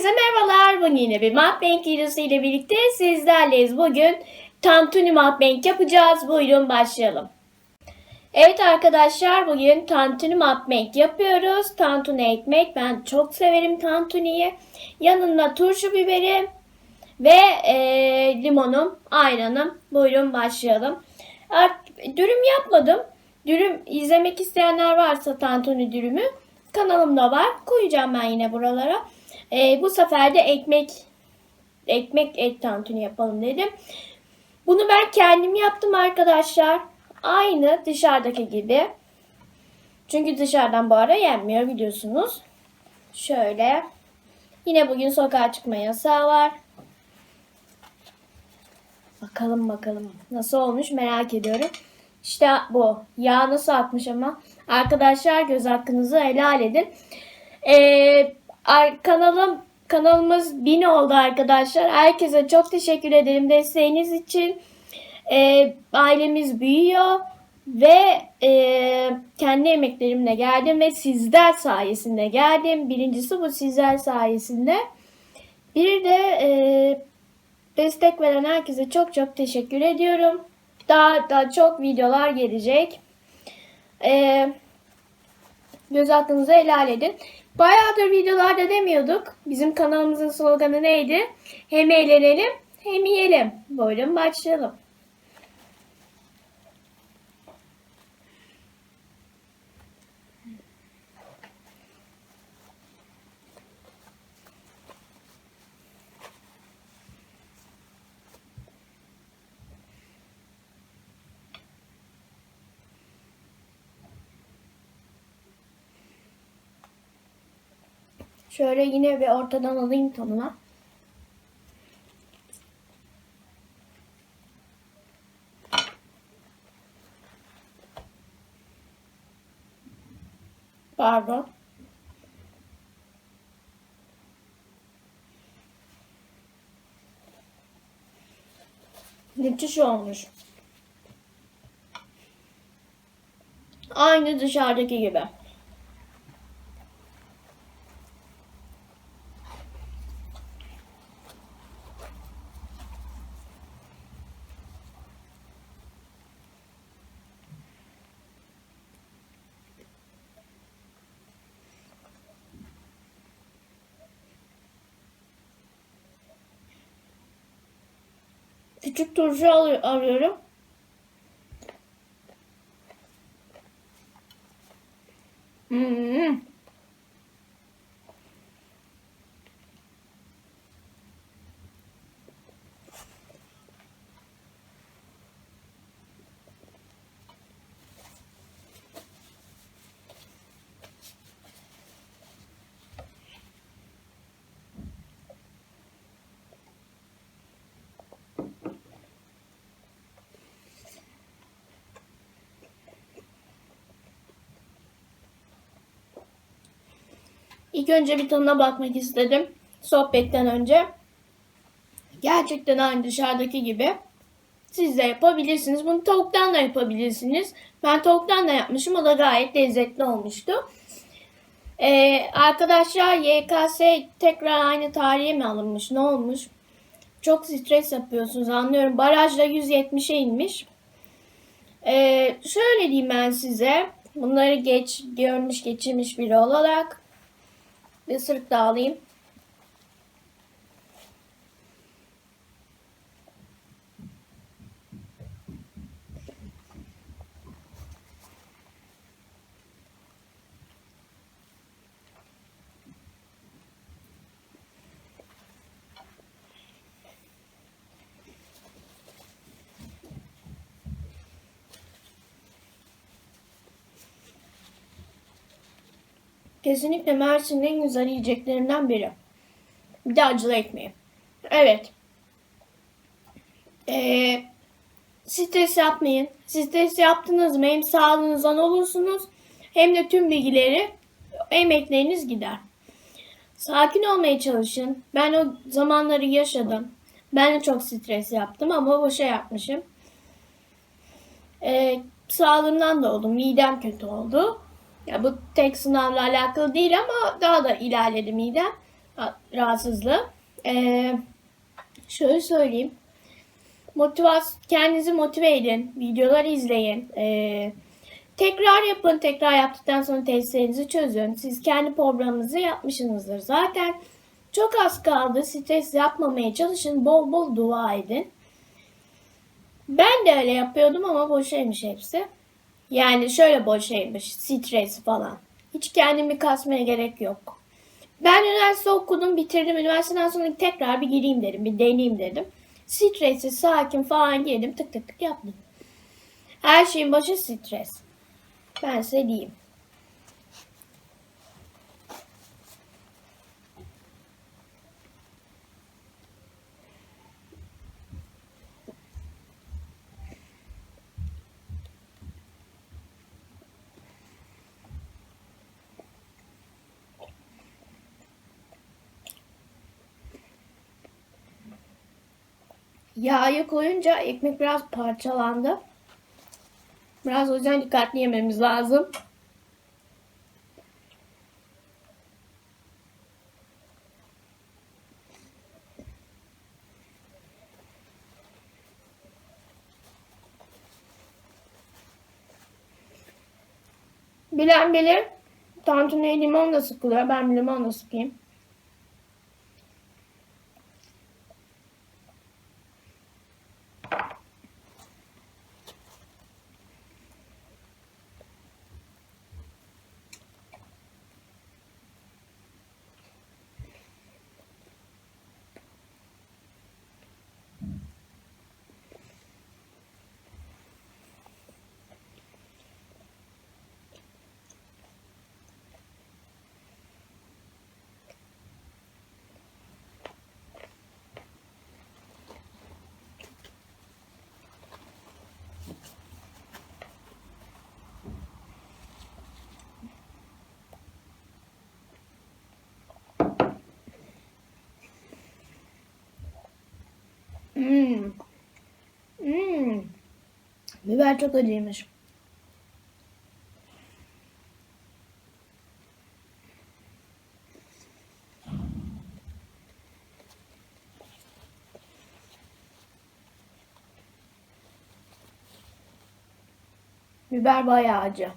Herkese merhabalar. Bugün yine bir Mukbang videosu ile birlikte sizlerleyiz. Bugün tantuni Mukbang yapacağız. Buyurun başlayalım. Evet arkadaşlar bugün tantuni Mukbang yapıyoruz. Tantuni ekmek. Ben çok severim tantuniyi. Yanında turşu biberi ve eee, limonum, ayranım. Buyurun başlayalım. Art- Dürüm yapmadım. Dürüm izlemek isteyenler varsa tantuni dürümü kanalımda var. Koyacağım ben yine buralara. Ee, bu sefer de ekmek ekmek et tantuni yapalım dedim. Bunu ben kendim yaptım arkadaşlar. Aynı dışarıdaki gibi. Çünkü dışarıdan bu ara yenmiyor biliyorsunuz. Şöyle. Yine bugün sokağa çıkma yasağı var. Bakalım bakalım nasıl olmuş merak ediyorum. İşte bu. Yağ nasıl akmış ama. Arkadaşlar göz hakkınızı helal edin. Ee, ar- kanalım kanalımız 1000 oldu arkadaşlar. Herkese çok teşekkür ederim desteğiniz için. Ee, ailemiz büyüyor ve e, kendi emeklerimle geldim ve sizler sayesinde geldim. Birincisi bu sizler sayesinde. Bir de e, destek veren herkese çok çok teşekkür ediyorum. Daha daha çok videolar gelecek. Ee, göz hakkınızı helal edin. Bayağıdır videolarda demiyorduk. Bizim kanalımızın sloganı neydi? Hem eğlenelim hem yiyelim. Buyurun başlayalım. Şöyle yine bir ortadan alayım tamına. Pardon. Müthiş olmuş. Aynı dışarıdaki gibi. Küçük turşu alı- alıyorum. İlk önce bir tadına bakmak istedim. Sohbetten önce. Gerçekten aynı dışarıdaki gibi. Siz de yapabilirsiniz. Bunu tavuktan da yapabilirsiniz. Ben tavuktan da yapmışım. O da gayet lezzetli olmuştu. Ee, arkadaşlar YKS tekrar aynı tarihe mi alınmış? Ne olmuş? Çok stres yapıyorsunuz anlıyorum. Barajda 170'e inmiş. Ee, şöyle diyeyim ben size. Bunları geç görmüş geçirmiş biri olarak. Bir ısırık daha alayım. Kesinlikle Mersin'in en güzel yiyeceklerinden biri. Bir de acılı ekmeği. Evet. Ee, stres yapmayın. Stres yaptınız mı hem sağlığınızdan olursunuz hem de tüm bilgileri emekleriniz gider. Sakin olmaya çalışın. Ben o zamanları yaşadım. Ben de çok stres yaptım ama boşa yapmışım. Ee, sağlığımdan da oldum. Midem kötü oldu. Ya bu tek sınavla alakalı değil ama daha da ilerledi midem. rahatsızlığı. Ee, şöyle söyleyeyim. Motivas kendinizi motive edin. Videolar izleyin. Ee, tekrar yapın. Tekrar yaptıktan sonra testlerinizi çözün. Siz kendi programınızı yapmışsınızdır. Zaten çok az kaldı. Stres yapmamaya çalışın. Bol bol dua edin. Ben de öyle yapıyordum ama boşaymış hepsi. Yani şöyle boşaymış. Stres falan. Hiç kendimi kasmaya gerek yok. Ben üniversite okudum, bitirdim. Üniversiteden sonra tekrar bir gireyim dedim, bir deneyeyim dedim. Stressiz, sakin falan girdim, tık tık tık yaptım. Her şeyin başı stres. Ben size diyeyim. Yağı koyunca ekmek biraz parçalandı. Biraz o yüzden dikkatli yememiz lazım. Bilen bilir. Tantuniye limon da sıkılıyor. Ben bir limon da sıkayım. Biber çok acıymış. Biber bayağı acı.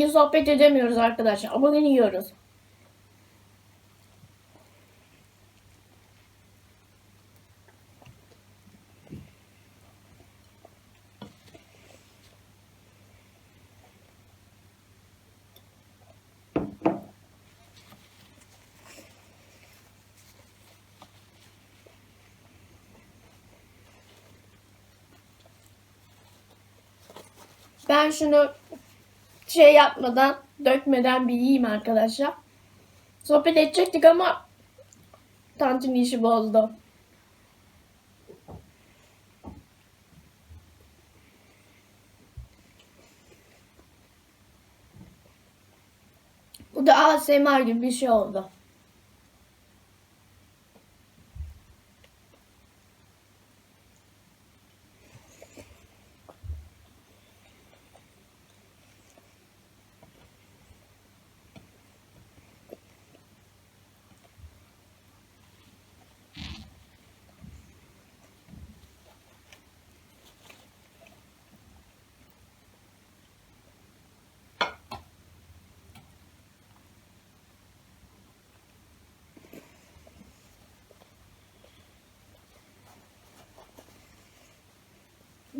Bugün sohbet edemiyoruz arkadaşlar. Bugün yiyoruz. Ben şunu şey yapmadan, dökmeden bir yiyeyim arkadaşlar. Sohbet edecektik ama tantuni işi bozdu. Bu da ASMR gibi bir şey oldu.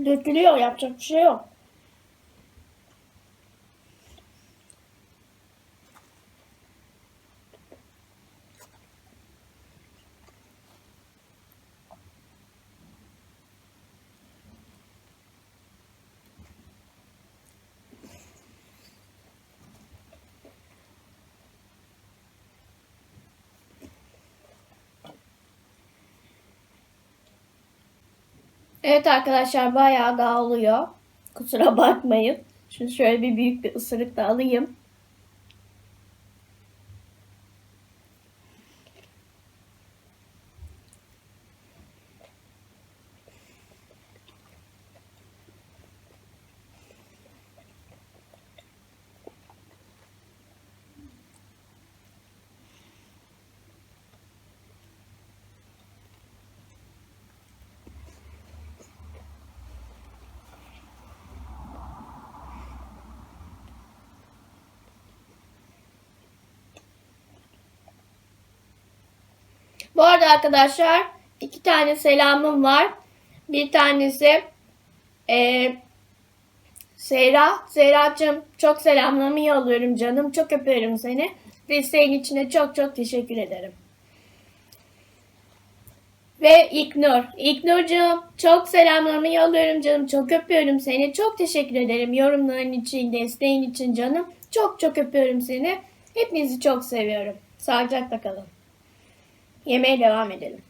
Dökülüyor, yapacak bir şey yok. Evet arkadaşlar bayağı dağılıyor. Kusura bakmayın. Şimdi şöyle bir büyük bir ısırık da alayım. Bu arada arkadaşlar iki tane selamım var. Bir tanesi eee Seyra. Seyra'cığım çok selamlarımı yolluyorum canım. Çok öpüyorum seni. Desteğin için de çok çok teşekkür ederim. Ve İknur. İknur'cığım çok selamlarımı yolluyorum canım. Çok öpüyorum seni. Çok teşekkür ederim yorumların için, desteğin için canım. Çok çok öpüyorum seni. Hepinizi çok seviyorum. Sağlıcakla kalın. Yemeğe devam edelim.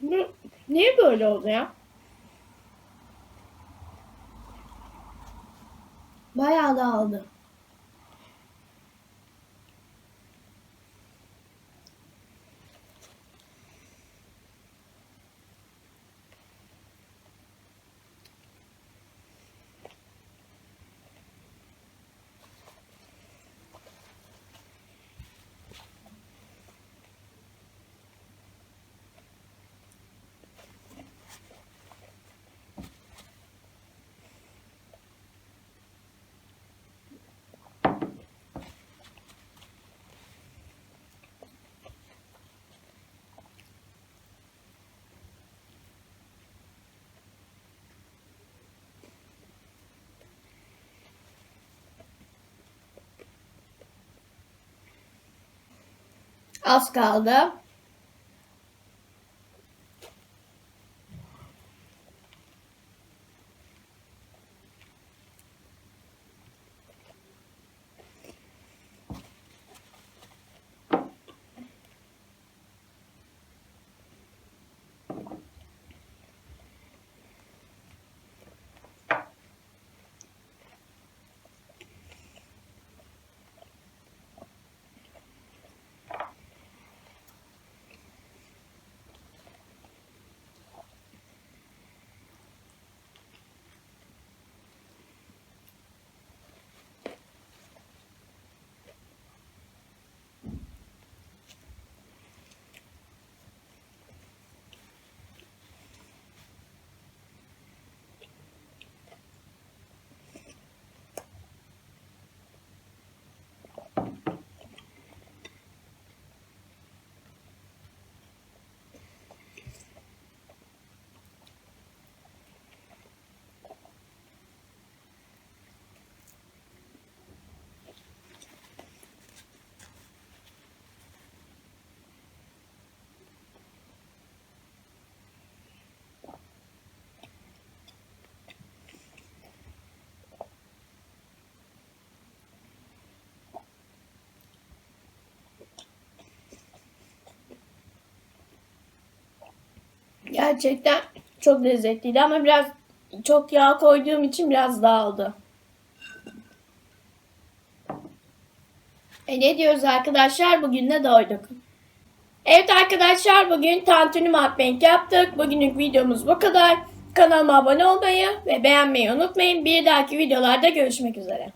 Bu niye böyle oldu ya? Bayağı dağıldı. Az kaldı. Gerçekten çok lezzetliydi ama biraz çok yağ koyduğum için biraz dağıldı. E ne diyoruz arkadaşlar? Bugün de doyduk. Evet arkadaşlar bugün tantuni mukbang yaptık. Bugünlük videomuz bu kadar. Kanalıma abone olmayı ve beğenmeyi unutmayın. Bir dahaki videolarda görüşmek üzere.